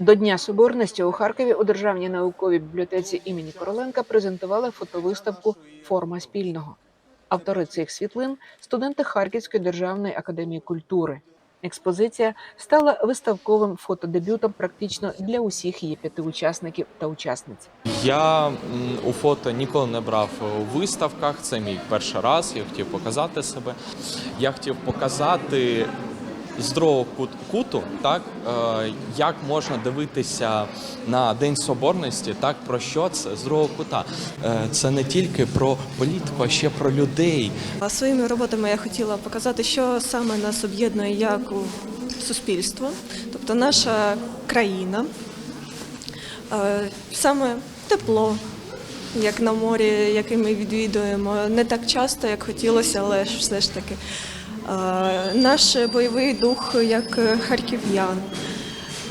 До Дня Соборності у Харкові у Державній науковій бібліотеці імені Короленка презентували фотовиставку Форма спільного. Автори цих світлин студенти Харківської державної академії культури. Експозиція стала виставковим фотодебютом практично для усіх її п'яти учасників та учасниць. Я у фото ніколи не брав у виставках. Це мій перший раз. Я хотів показати себе. Я хотів показати з другого кут- куту, так е, як можна дивитися на День Соборності, так про що це з другого кута. Е, Це не тільки про політику, а ще про людей. А Своїми роботами я хотіла показати, що саме нас об'єднує як суспільство, тобто наша країна, Е, саме тепло, як на морі, яке ми відвідуємо, не так часто, як хотілося, але все ж таки. Наш бойовий дух як харків'ян,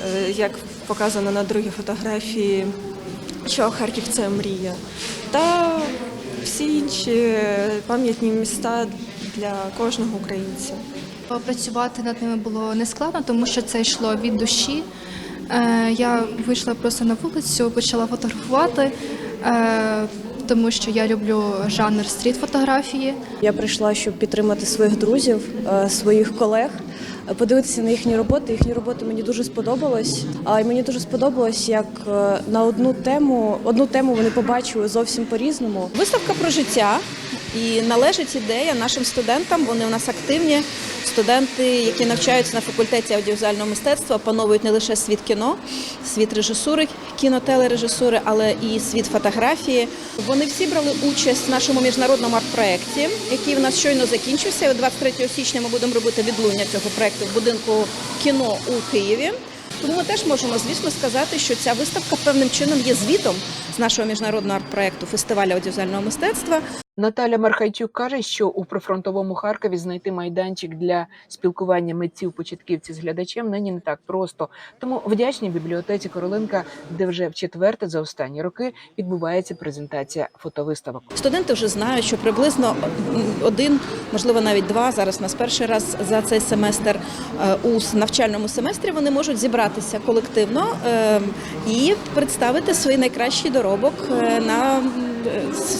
е, як показано на другій фотографії, що Харків це мрія. Та всі інші пам'ятні міста для кожного українця. Працювати над ними було нескладно, тому що це йшло від душі. Е, Я вийшла просто на вулицю, почала фотографувати, тому що я люблю жанр стріт-фотографії. Я прийшла, щоб підтримати своїх друзів, е, своїх колег, е, подивитися на їхні роботи. Їхні роботи мені дуже сподобалось. А й мені дуже сподобалось, як е, на одну тему одну тему вони побачили зовсім по-різному. Виставка про життя і належить ідея нашим студентам. Вони у нас активні студенти, які навчаються на факультеті аудіовізуального мистецтва, опановують не лише світ кіно, світ режисури, кінотелережисури, але і світ фотографії. Вони всі брали участь в нашому міжнародному арт-проєкті, який в нас щойно закінчився. 23 січня ми будемо робити відлуння цього проєкту в будинку кіно у Києві. Тому ми теж можемо, звісно, сказати, що ця виставка певним чином є звітом з нашого міжнародного арт-проєкту фестивалю аудіовізуального мистецтва. Наталя Мархайчук каже, що у прифронтовому Харкові знайти майданчик для спілкування митців початківців з глядачем нині не так просто. Тому вдячні бібліотеці Короленка, де вже в четверте за останні роки відбувається презентація фотовиставок. Студенти вже знають, що приблизно один, можливо, навіть два. Зараз нас перший раз за цей семестр е, у навчальному семестрі вони можуть зібратися колективно е, і представити свій найкращий доробок е, на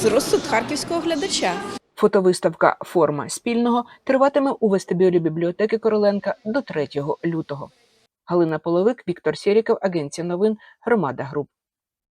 розсуд харківського глядача. Фотовиставка Форма спільного триватиме у вестибюлі бібліотеки Короленка до 3 лютого. Галина Половик, Віктор Сєріков, Агенція новин, Громада Груп.